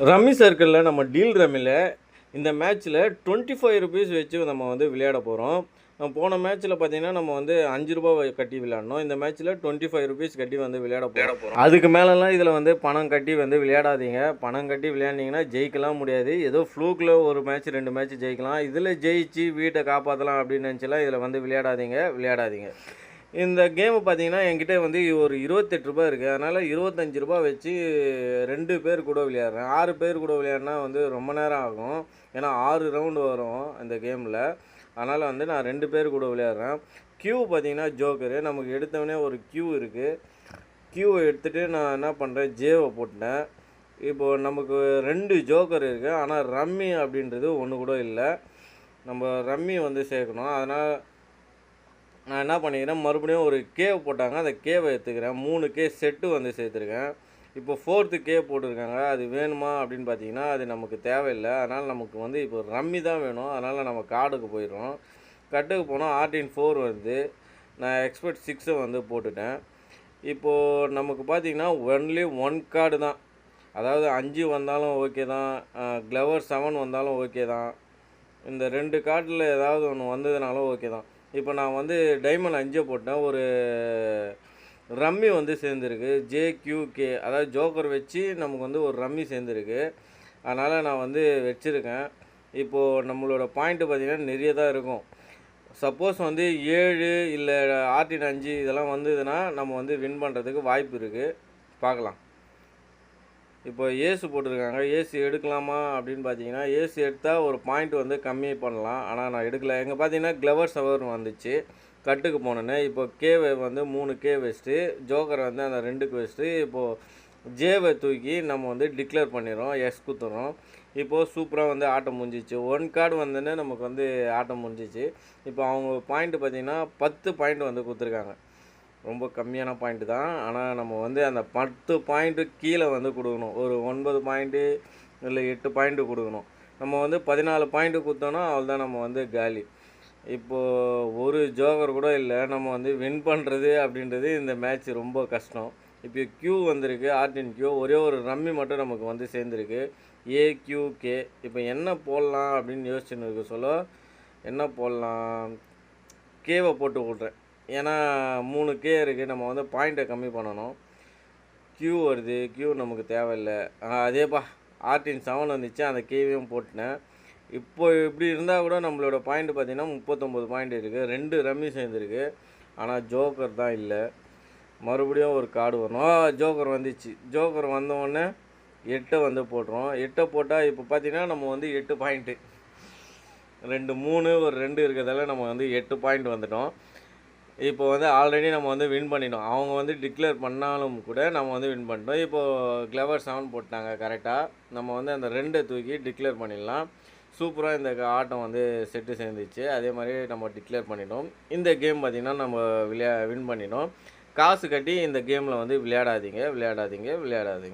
Rummy சர்க்கிளில் நம்ம deal ரம்மியில் இந்த மேட்ச்சில் டுவெண்ட்டி ஃபைவ் ருபீஸ் வச்சு நம்ம வந்து விளையாட போகிறோம் போன மேட்ச்சில் பார்த்தீங்கன்னா நம்ம வந்து அஞ்சு ரூபா கட்டி விளையாடணும். இந்த மேட்ச்சில் டுவெண்ட்டி ஃபைவ் ருபீஸ் கட்டி வந்து விளையாட போகிறோம் அதுக்கு மேலெல்லாம் இதில் வந்து பணம் கட்டி வந்து விளையாடாதீங்க. பணம் கட்டி விளையாண்டிங்கன்னா ஜெயிக்கலாம் முடியாது. ஏதோ ஃப்ளூக்கில் ஒரு மேட்ச் ரெண்டு மேட்ச் ஜெயிக்கலாம். இதில் ஜெயிச்சு வீட்டை காப்பாற்றலாம் அப்படின்னு நினச்சலாம் இதில் வந்து விளையாடாதீங்க. விளையாடாதீங்க. இந்த கேமு பார்த்தீங்கன்னா என்கிட்ட வந்து ஒரு இருபத்தெட்டு ரூபாய் இருக்குது அதனால் இருபத்தஞ்சி ரூபாய் வச்சு ரெண்டு பேர் கூட விளையாடுறேன். ஆறு பேர் கூட விளையாடினா வந்து ரொம்ப நேரம் ஆகும். ஏன்னா ஆறு ரவுண்டு வரும் இந்த கேமில் அதனால் வந்து நான் ரெண்டு பேர் கூட விளையாடுறேன். க்யூ பார்த்தீங்கன்னா ஜோக்கரு நமக்கு எடுத்தவொடனே ஒரு க்யூ இருக்குது க்யூவை எடுத்துகிட்டு நான் என்ன பண்ணுறேன் ஜேவை போட்டேன் இப்போது நமக்கு ரெண்டு ஜோக்கர் இருக்குது ஆனால் ரம்மி அப்படின்றது ஒன்று கூட இல்லை. நம்ம ரம்மி வந்து சேர்க்கணும். அதனால் நான் என்ன பண்ணிக்கிறேன் மறுபடியும் ஒரு கேவ் போட்டாங்க. அந்த கேவை எடுத்துக்கிறேன். மூணு கே செட்டு வந்து சேர்த்துருக்கேன். இப்போ ஃபோர்த்து கே போட்டிருக்காங்க. அது வேணுமா அப்படின்னு பார்த்தீங்கன்னா அது நமக்கு தேவையில்லை. அதனால் நமக்கு வந்து இப்போ ரம்மி தான் வேணும். அதனால் நம்ம கார்டுக்கு போயிடுறோம். கட்டுக்கு போனால் ஆர்டின் ஃபோர் வந்து நான் எக்ஸ்பர்ட் சிக்ஸை வந்து போட்டுட்டேன். இப்போது நமக்கு பார்த்தீங்கன்னா ஒன்லி ஒன் கார்டு தான். அதாவது அஞ்சு வந்தாலும் ஓகே தான். க்ளவர் செவன் வந்தாலும் ஓகே தான். இந்த ரெண்டு கார்டில் ஏதாவது ஒன்று வந்ததுனாலும் ஓகே தான். இப்போ நான் வந்து டைமண்ட் அஞ்சே போட்டேன். ஒரு ரம்மி வந்து சேர்ந்துருக்கு. ஜேக்யூகே அதாவது ஜோக்கர் வச்சு நமக்கு வந்து ஒரு ரம்மி சேர்ந்துருக்கு. அதனால் நான் வந்து வச்சுருக்கேன். இப்போது நம்மளோட பாயிண்ட்டு பார்த்திங்கன்னா நிறைய தான் இருக்கும். சப்போஸ் வந்து ஏழு இல்லை ஆர்டின் அஞ்சு இதெல்லாம் வந்ததுன்னா நம்ம வந்து வின் பண்ணுறதுக்கு வாய்ப்பு இருக்குது பார்க்கலாம். இப்போ ஏசு போட்டிருக்காங்க. ஏசி எடுக்கலாமா அப்படின்னு பார்த்தீங்கன்னா ஏசி எடுத்தால் ஒரு பாயிண்ட் வந்து கம்மி பண்ணலாம். ஆனால் நான் எடுக்கல. எங்கே பார்த்தீங்கன்னா க்ளவர் சவர் வந்துச்சு. கட்டுக்கு போனேன்னு இப்போ கேவை வந்து மூணு கே வச்சுட்டு ஜோக்கர் வந்து அந்த ரெண்டுக்கு வச்சுட்டு இப்போது ஜேவை தூக்கி நம்ம வந்து டிக்ளேர் பண்ணிடுறோம். எஸ் குத்துறோம். இப்போது சூப்பராக வந்து ஆட்டம் முடிஞ்சிச்சு. ஒன் கார்டு வந்தோன்னே நமக்கு வந்து ஆட்டம் முடிஞ்சிச்சு. இப்போ அவங்க பாயிண்ட்டு பார்த்தீங்கன்னா பத்து பாயிண்ட் வந்து கொடுத்துருக்காங்க. ரொம்ப கம்மியான பாயிண்ட்டு தான். ஆனால் நம்ம வந்து அந்த பத்து பாயிண்ட்டு கீழே வந்து கொடுக்கணும். ஒரு ஒன்பது பாயிண்ட்டு இல்லை எட்டு பாயிண்ட்டு கொடுக்கணும். நம்ம வந்து பதினாலு பாயிண்ட்டு கொடுத்தோன்னா அவ்வளோதான் நம்ம வந்து காலி. இப்போது ஒரு ஜோகர் கூட இல்லை நம்ம வந்து வின் பண்ணுறது அப்படின்றது இந்த மேட்ச் ரொம்ப கஷ்டம். இப்போ கியூ வந்திருக்கு ஆர்டின் கியூ ஒரே ஒரு ரம்மி மட்டும் நமக்கு வந்து சேர்ந்துருக்கு. ஏக்யூகே இப்போ என்ன போடலாம் அப்படின்னு யோசிச்சுன்னு இருக்க சொல்ல என்ன போடலாம்? கேவை போட்டு விட்றேன். ஏன்னா மூணு கே இருக்குது நம்ம வந்து பாயிண்ட்டை கம்மி பண்ணணும். கியூ வருது. கியூ நமக்கு தேவையில்லை. அதேப்பா ஆர்டின் செவன் வந்துச்சு. அந்த கேவியும் போட்டுனேன் இப்போ இப்படி இருந்தால் கூட நம்மளோட பாயிண்ட் பார்த்தீங்கன்னா முப்பத்தொம்போது பாயிண்ட் இருக்குது ரெண்டு ரம்மி சேர்ந்துருக்கு. ஆனால் ஜோக்கர் தான் இல்லை. மறுபடியும் ஒரு கார்டு வரும். ஜோக்கர் வந்துச்சு. ஜோக்கர் வந்த எட்டை வந்து போட்டுரும் எட்டை போட்டால் இப்போ பார்த்தீங்கன்னா நம்ம வந்து எட்டு பாயிண்ட்டு ரெண்டு மூணு ஒரு ரெண்டு இருக்கிறதால நம்ம வந்து எட்டு பாயிண்ட் வந்துட்டோம். இப்போ வந்து ஆல்ரெடி நம்ம வந்து வின் பண்ணிட்டோம். அவங்க வந்து டிக்ளேர் பண்ணாலும் கூட நம்ம வந்து வின் பண்ணிட்டோம். இப்போது கிளவர் செவன் போட்டாங்க கரெக்டாக நம்ம வந்து அந்த ரெண்டை தூக்கி டிக்ளேர் பண்ணிடலாம். சூப்பராக இந்த ஆட்டம் வந்து செட்டு சேர்ந்துச்சு. அதே மாதிரி நம்ம டிக்ளேர் பண்ணிட்டோம். இந்த கேம் பார்த்திங்கன்னா நம்ம விளையா வின் பண்ணிட்டோம். காசு கட்டி இந்த கேமில் வந்து விளையாடாதீங்க விளையாடாதீங்க விளையாடாதீங்க.